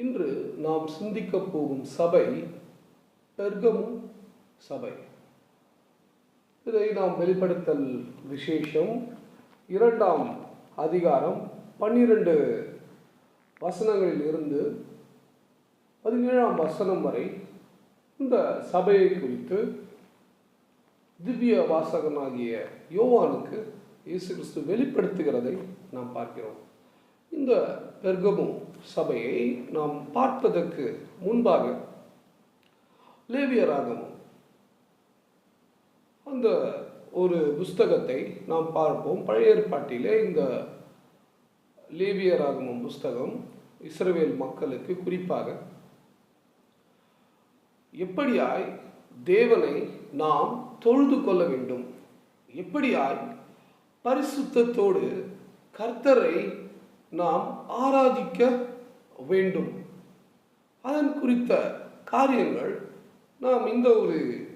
இன்று நாம் சிந்திக்கப் போகும் சபை பெர்கமும் சபை. இதை நாம் வெளிப்படுத்தல் விசேஷம் இரண்டாம் அதிகாரம் பன்னிரண்டு வசனங்களில் இருந்து பதினேழாம் வசனம் வரை இந்த சபையை குறித்து திவ்ய வாசகனாகிய யோவானுக்கு இயேசு கிறிஸ்து வெளிப்படுத்துகிறதை நாம் பார்க்கிறோம். இந்த பெர்கமும் சபையை நாம் பார்ப்பதற்கு முன்பாக லேவியராகவும் அந்த ஒரு புஸ்தகத்தை நாம் பார்ப்போம். பழைய ஏற்பாட்டிலே இந்த லேவியராகமும் புஸ்தகம் இஸ்ரவேல் மக்களுக்கு குறிப்பாக எப்படியாய் தேவனை நாம் தொழுது கொள்ள வேண்டும்? எப்படியாய் பரிசுத்தத்தோடு கர்த்தரை நாம் ஆராதிக்க வேண்டும். அதன் குறித்த காரியங்கள் நாம் இந்த ஒரு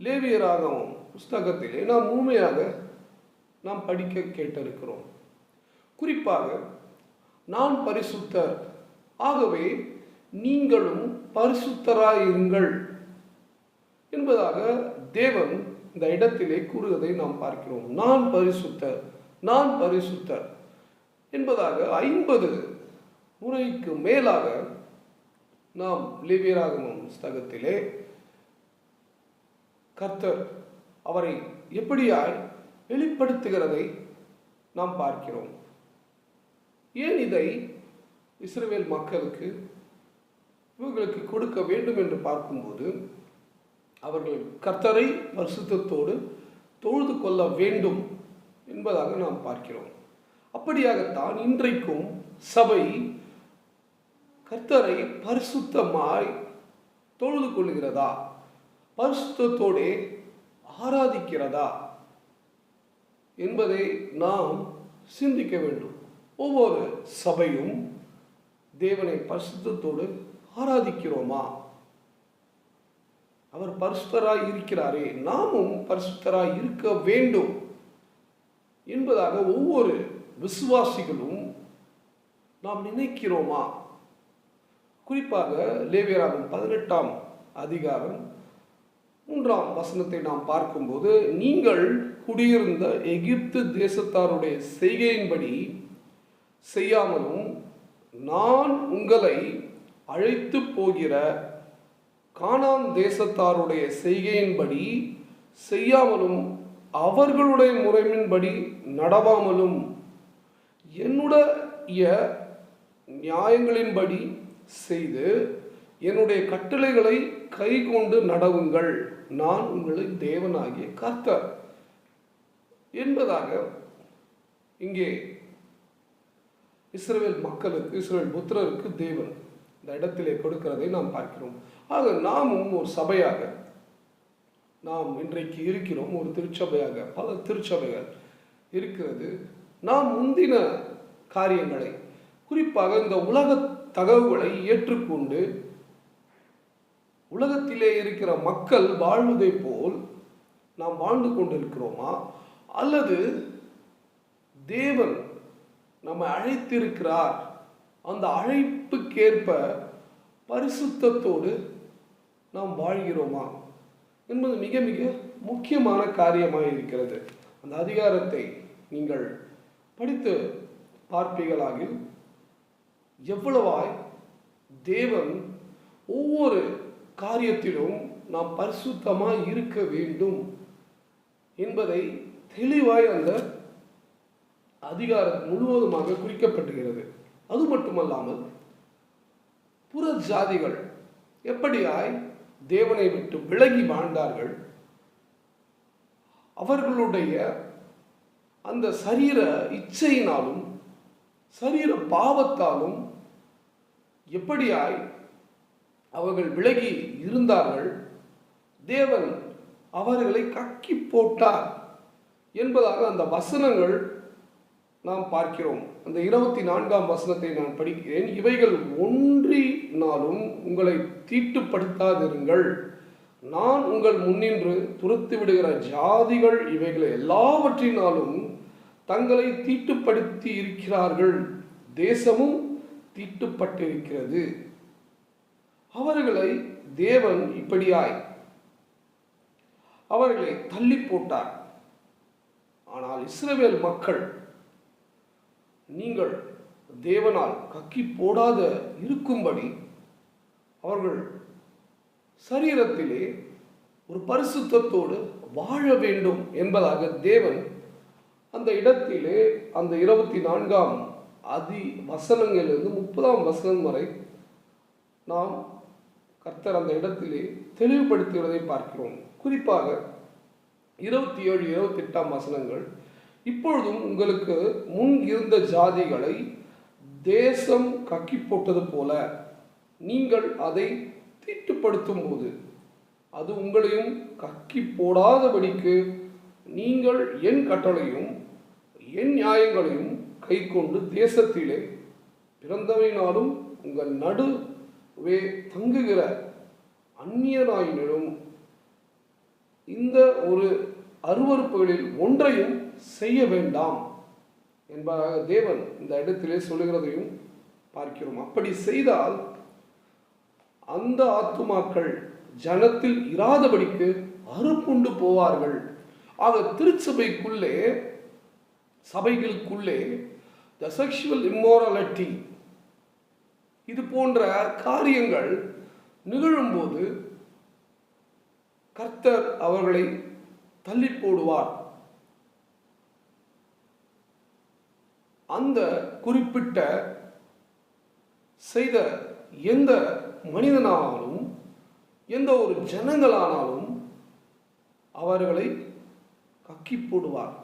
லேவியராகவும் புஸ்தகத்திலே நாம் முழுமையாக நாம் படிக்க கேட்டிருக்கிறோம். குறிப்பாக நான் பரிசுத்தர். ஆகவே நீங்களும் பரிசுத்தராயிருங்கள் என்பதாக தேவன் இந்த இடத்திலே கூறுவதை நாம் பார்க்கிறோம். நான் பரிசுத்தர். நான் பரிசுத்தர். என்பதாக ஐம்பது முறைக்கு மேலாக நாம் லேவியராகமம் புஸ்தகத்திலே கர்த்தர் அவரை எப்படியாய் வெளிப்படுத்துகிறதை நாம் பார்க்கிறோம். ஏன் இதை இஸ்ரேல் மக்களுக்கு இவர்களுக்கு கொடுக்க வேண்டும் என்று பார்க்கும்போது அவர்கள் கர்த்தரை பரிசுத்தத்தோடு தொழுது கொள்ள வேண்டும் என்பதாக நாம் பார்க்கிறோம். அப்படியாகத்தான் இன்றைக்கும் சபை கர்த்தரை பரிசுத்தமாய் தொழுது கொள்கிறதா? பரிசுத்தோடே ஆராதிக்கிறதா? என்பதை நாம் சிந்திக்க வேண்டும். ஒவ்வொரு சபையும் தேவனை பரிசுத்தத்தோடு ஆராதிக்கிறோமா? அவர் பரிசுத்தராய் இருக்கிறாரே நாமும் பரிசுத்தராய் இருக்க வேண்டும் என்பதாக ஒவ்வொரு விசுவாசிகளும் நாம் நினைக்கிறோமா? குறிப்பாக லேவியராகும் பதினெட்டாம் அதிகாரம் மூன்றாம் வசனத்தை நாம் பார்க்கும்போது நீங்கள் குடியிருந்த எகிப்து தேசத்தாருடைய செய்கையின்படி செய்யாமலும் நான் உங்களை அழைத்து போகிற கானான் தேசத்தாருடைய செய்கையின்படி செய்யாமலும் அவர்களுடைய முறையின்படி நடவாமலும் என்னுடைய நியாயங்களின்படி செய்து என்னுடைய கட்டளைகளை கை கொண்டு நடவுங்கள். நான் உங்களை தேவனாகிய கர்த்தர். என்பதாக இங்கே இஸ்ரேல் மக்களுக்கு இஸ்ரேல் புத்திரருக்கு தேவன் இந்த இடத்திலே கொடுக்கிறதை நாம் பார்க்கிறோம். ஆக நாமும் ஒரு சபையாக நாம் இன்றைக்கு இருக்கிறோம் ஒரு திருச்சபையாக பல திருச்சபைகள் இருக்கிறது. நாம் முந்தின காரியங்களை குறிப்பாக இந்த உலக தகவல்களை ஏற்றுக்கொண்டு உலகத்திலே இருக்கிற மக்கள் வாழ்வதை போல் நாம் வாழ்ந்து கொண்டிருக்கிறோமா? அல்லது தேவன் நம்மை அழைத்திருக்கிறார் அந்த அழைப்புக்கேற்ப பரிசுத்தத்தோடு நாம் வாழ்கிறோமா? என்பது மிக மிக முக்கியமான காரியமாக இருக்கிறது அந்த அதிகாரத்தை நீங்கள் படித்து பார்ப்பீர்களாகில் எவ்வளவாய் தேவன் ஒவ்வொரு காரியத்திலும் நாம் பரிசுத்தமாக இருக்க வேண்டும் என்பதை தெளிவாய் அந்த அதிகாரம் முழுவதுமாக குறிக்கப்பட்டுகிறது. அது மட்டுமல்லாமல் புற ஜாதிகள் எப்படியாய் தேவனை விட்டு விலகி வாழ்ந்தார்கள்? அவர்களுடைய அந்த சரீர இச்சையினாலும் சரீர பாவத்தாலும் எப்படியாய் அவர்கள் விலகி இருந்தார்கள் தேவன் அவர்களை கக்கி போட்டார் என்பதாக அந்த வசனங்கள் நாம் பார்க்கிறோம். அந்த இருபத்தி நான்காம் வசனத்தை நான் படிக்கிறேன். இவைகள் ஒன்றினாலும் உங்களை தீட்டுப்படுத்தாதிருங்கள். நான் உங்கள் முன்னின்று துரத்து விடுகிற ஜாதிகள் இவைகளை எல்லாவற்றினாலும் தங்களை தீட்டுப்படுத்தி இருக்கிறார்கள். தேசமும் தீட்டுப்பட்டிருக்கிறது. அவர்களை தேவன் இப்படியாய் அவர்களை தள்ளி போட்டார் ஆனால் இஸ்ரவேல் மக்கள் நீங்கள் தேவனால் கக்கி போடாத இருக்கும்படி அவர்கள் சரீரத்திலே ஒரு பரிசுத்தத்தோடு வாழ வேண்டும் என்பதாக தேவன் அந்த இடத்திலே அந்த இருபத்தி நான்காம் அதி வசனங்களிலிருந்து முப்பதாம் வசனம் வரை நாம் கர்த்தர் அந்த இடத்திலே தெளிவுபடுத்துவதை பார்க்கிறோம். குறிப்பாக இருபத்தி ஏழு இருபத்தி எட்டாம் வசனங்கள் இப்பொழுதும் உங்களுக்கு முன் இருந்த ஜாதிகளை தேசம் கக்கி போட்டது போல நீங்கள் அதை தீட்டுப்படுத்தும் போது அது உங்களையும் கக்கி போடாதபடிக்கு நீங்கள் என் கட்டளையும் என் நியாயங்களையும் கை கொண்டு தேசத்திலே பிறந்தவையினாலும் உங்கள் நடுவே தங்குகிற அந்நியனாயினும் இந்த ஒரு அருவறுப்புகளில் ஒன்றையும் செய்ய வேண்டாம் என்பதாக தேவன் இந்த இடத்திலே சொல்லுகிறதையும் பார்க்கிறோம். அப்படி செய்தால் அந்த ஆத்துமாக்கள் ஜனத்தில் இராதபடிக்கு அறுப்புண்டு போவார்கள். ஆக திருச்சபைக்குள்ளே சபைகளுக்குள்ளே த செக்ஷுவல் இம்மோரலிட்டி இது போன்ற காரியங்கள் நிகழும்போது கர்த்தர் அவர்களை தள்ளி போடுவார். அந்த குறிப்பிட்ட செய்த எந்த மனிதனானாலும் எந்த ஒரு ஜனங்களானாலும் அவர்களை கக்கி போடுவார்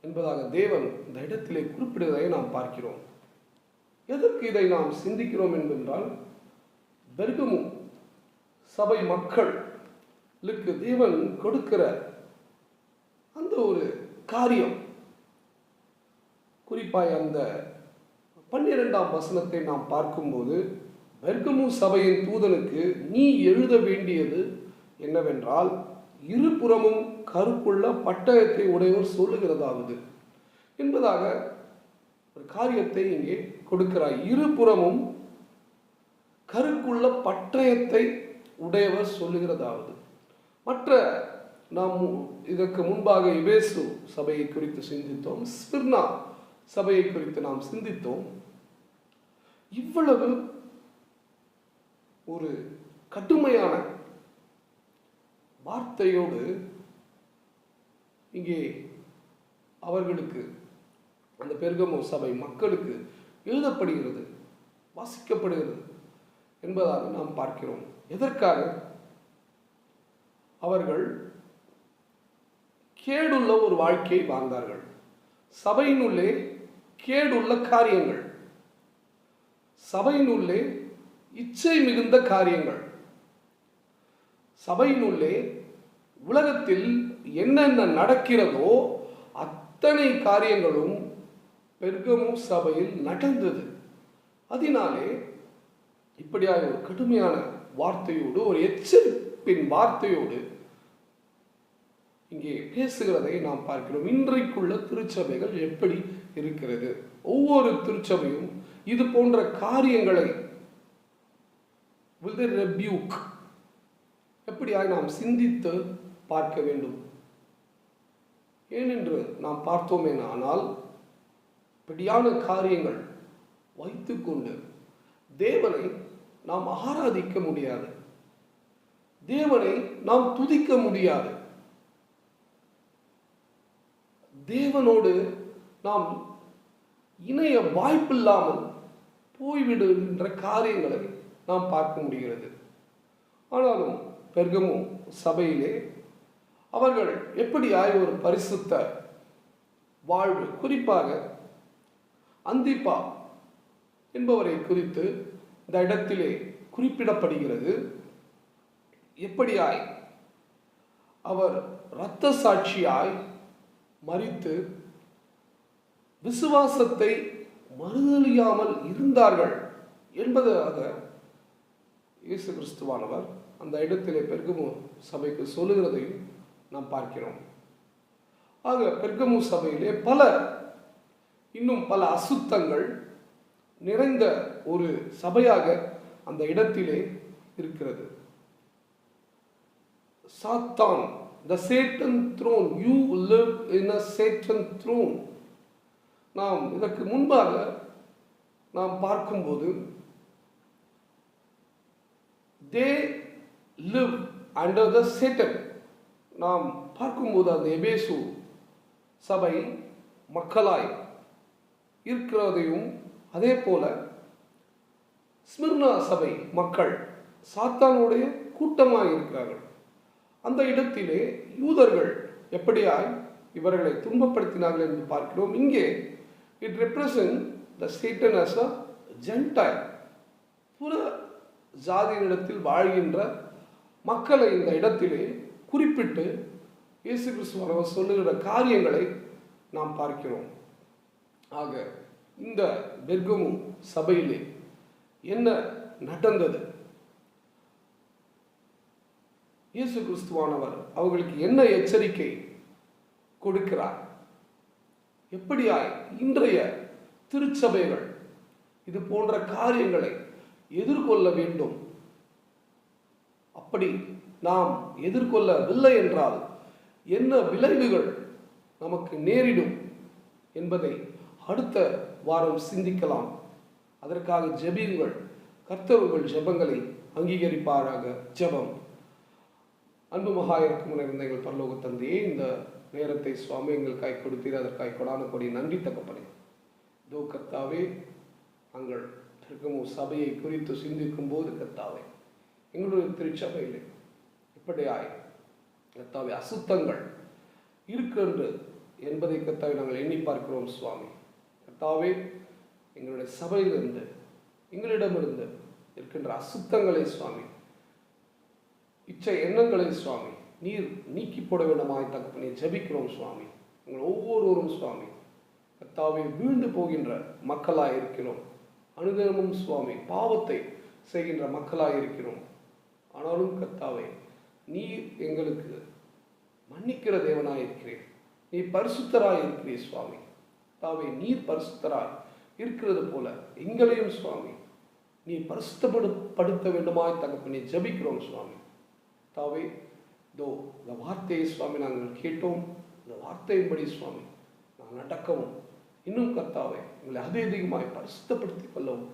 என்பதாக தேவன் இந்த இடத்திலே குறிப்பிடுவதை நாம் பார்க்கிறோம். எதற்கு இதை நாம் சிந்திக்கிறோம் என்பென்றால் பெர்கமு சபை மக்களுக்கு தேவன் கொடுக்கிற அந்த ஒரு காரியம். குறிப்பாய் அந்த பன்னிரெண்டாம் வசனத்தை நாம் பார்க்கும்போது பெர்கமு சபையின் தூதனுக்கு நீ எழுத வேண்டியது என்னவென்றால் இருபுறமும் கருப்புள்ள பட்டயத்தை உடையவர் சொல்லுகிறதாவது என்பதாக ஒரு காரியத்தை இங்கே கொடுக்கிறார் இருபுறமும் கருக்குள்ள பட்டயத்தை உடையவர் சொல்லுகிறதாவது. மற்ற நாம் இதற்கு முன்பாக இவேசு சபையை குறித்து சிந்தித்தோம் ஸ்பிர்னா சபையை குறித்து நாம் சிந்தித்தோம். இவ்வளவு ஒரு கடுமையான வார்த்தையோடு இங்கே அவர்களுக்கு அந்த பெருகமோ சபை மக்களுக்கு எழுதப்படுகிறது வாசிக்கப்படுகிறது என்பதாக நாம் பார்க்கிறோம். எதற்காக? அவர்கள் கேடுள்ள ஒரு வாழ்க்கையை வாழ்ந்தார்கள். சபையினுள்ளே கேடுள்ள காரியங்கள். சபையினுள்ளே இச்சை மிகுந்த காரியங்கள். சபையினுள்ளே உலகத்தில் என்னென்ன நடக்கிறதோ அத்தனை காரியங்களும் பெர்கமு சபையில் நடந்தது. அதனாலே இப்படியாக ஒரு கடுமையான வார்த்தையோடு ஒரு எச்சரிப்பின் வார்த்தையோடு இங்கே பேசுகிறதை நாம் பார்க்கிறோம். இன்றைக்குள்ள திருச்சபைகள் எப்படி இருக்கிறது? ஒவ்வொரு திருச்சபையும் இது போன்ற காரியங்களை வித் ரெபியூக் எப்படியாக நாம் சிந்தித்து பார்க்க வேண்டும். ஏனென்று நாம் பார்த்தோமே ஆனால் இப்படியான காரியங்கள் வைத்துக்கொண்டு தேவனை நாம் ஆராதிக்க முடியாது. தேவனை நாம் துதிக்க முடியாது. தேவனோடு நாம் இணைய வாய்ப்பில்லாமல் போய்விடுகின்ற காரியங்களை நாம் பார்க்க முடிகிறது. ஆனாலும் பெர்கமும் சபையிலே அவர்கள் எப்படியாய் ஒரு பரிசுத்த வாழ்வு குறிப்பாக அந்திப்பா என்பவரை குறித்து இந்த இடத்திலே குறிப்பிடப்படுகிறது. எப்படியாய் அவர் இரத்த சாட்சியாய் மறித்து விசுவாசத்தை மறுதலியாமல் இருந்தார்கள் என்பதாக இயேசு கிறிஸ்துவானவர் அந்த இடத்திலே பெர்கமு சபைக்கு சொல்லுகிறதையும் நாம் பார்க்கிறோம். ஆக பெர்கமு சபையிலே பல இன்னும் பல அசுத்தங்கள் நிறைந்த ஒரு சபையாக அந்த இடத்திலே இருக்கிறது. சாத்தான் the Satan throne you live in a Satan throne நாம் இதற்கு முன்பாக நாம் பார்க்கும்போது they live under the Satan நாம் பார்க்கும்போது அந்த எபேசு சபை மக்களாய் இருக்கிறதையும் அதே போல ஸ்மிர்னா சபை மக்கள் சாத்தானுடைய கூட்டமாக இருக்கிறார்கள். அந்த இடத்திலே யூதர்கள் எப்படியாய் இவர்களை துன்பப்படுத்தினார்கள் என்று பார்க்கிறோம். இங்கே it represent the Satan as a gentile புற ஜாதியினிடத்தில் வாழ்கின்ற மக்களை இந்த இடத்திலே குறிப்பிட்டு இயேசு கிறிஸ்துவ சொல்லுகிற காரியங்களை நாம் பார்க்கிறோம். ஆக இந்த பெர்கமு சபையிலே என்ன நடந்தது? இயேசு கிறிஸ்துவானவர் அவர்களுக்கு என்ன எச்சரிக்கை கொடுக்கிறார்? எப்படியாய் இன்றைய திருச்சபைகள் இது போன்ற காரியங்களை எதிர்கொள்ள வேண்டும். அப்படி நாம் எதிர்கொள்ளவில்லை என்றால் என்ன விளைவுகள் நமக்கு நேரிடும் என்பதை அடுத்த வாரம் சிந்திக்கலாம். அதற்காக ஜெபியுங்கள். கர்த்தவர்கள் ஜெபங்களை அங்கீகரிப்பாராக. ஜெபம். அன்பு மகா இருக்கும் எங்கள் பரலோக தந்தையே இந்த நேரத்தை சுவாமி எங்களுக்காய் கொடுத்தீர். அதற்காய் கொடான கொடி. நன்றி தகப்பனே. தோ கர்த்தாவே நாங்கள் இருக்கும் சபையை குறித்து சிந்திக்கும் போது கத்தாவை எங்களுடைய திருச்சபையிலே இப்படியாய் கத்தாவை அசுத்தங்கள் இருக்கின்ற என்பதை கத்தாவை நாங்கள் எண்ணி பார்க்கிறோம் சுவாமி. கத்தாவே எங்களுடைய சபையிலிருந்து எங்களிடமிருந்து இருக்கின்ற அசுத்தங்களை சுவாமி இச்சை எண்ணங்களை சுவாமி நீர் நீக்கி போட வேண்டுமாய் தகப்பனே ஜெபிக்கிறோம் சுவாமி. எங்கள் ஒவ்வொருவரும் சுவாமி கத்தாவே வீழ்ந்து போகின்ற மக்களாக இருக்கிறோம். அனுதினமும் சுவாமி. பாவத்தை செய்கின்ற மக்களாக இருக்கிறோம். ஆனாலும் கர்த்தாவே நீர் எங்களுக்கு மன்னிக்கிற தேவனாய் இருக்கிறேன் நீ பரிசுத்தராய் இருக்கிறே சுவாமி. தாவே நீர் பரிசுத்தராய் இருக்கிறது போல எங்களையும் சுவாமி நீ பரிசுத்தப்படு படுத்த வேண்டுமாய் தகப்பனே ஜபிக்கிறோம் சுவாமி. தாவே இதோ இந்த வார்த்தையை சுவாமி நாங்கள் கேட்டோம். இந்த வார்த்தையின்படி சுவாமி நாங்கள் நடக்கவும் இன்னும் கர்த்தாவே எங்களை அதிக அதிகமாய் பரிசுத்தப்படுத்தி கொள்ளவும்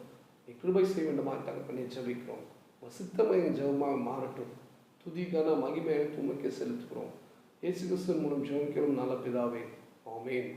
நீ கிருபை செய்ய வேண்டுமா தகப்பனே ஜபிக்கிறோம். வசித்தமய ஜபமாக மாறட்டும். துதிக்கான மகிமையை உமக்கே செலுத்துகிறோம். இயேசு கிறிஸ்தன் மூலம் ஜெபிக்கிறோம் நல்ல பிதாவே. ஆமேன்.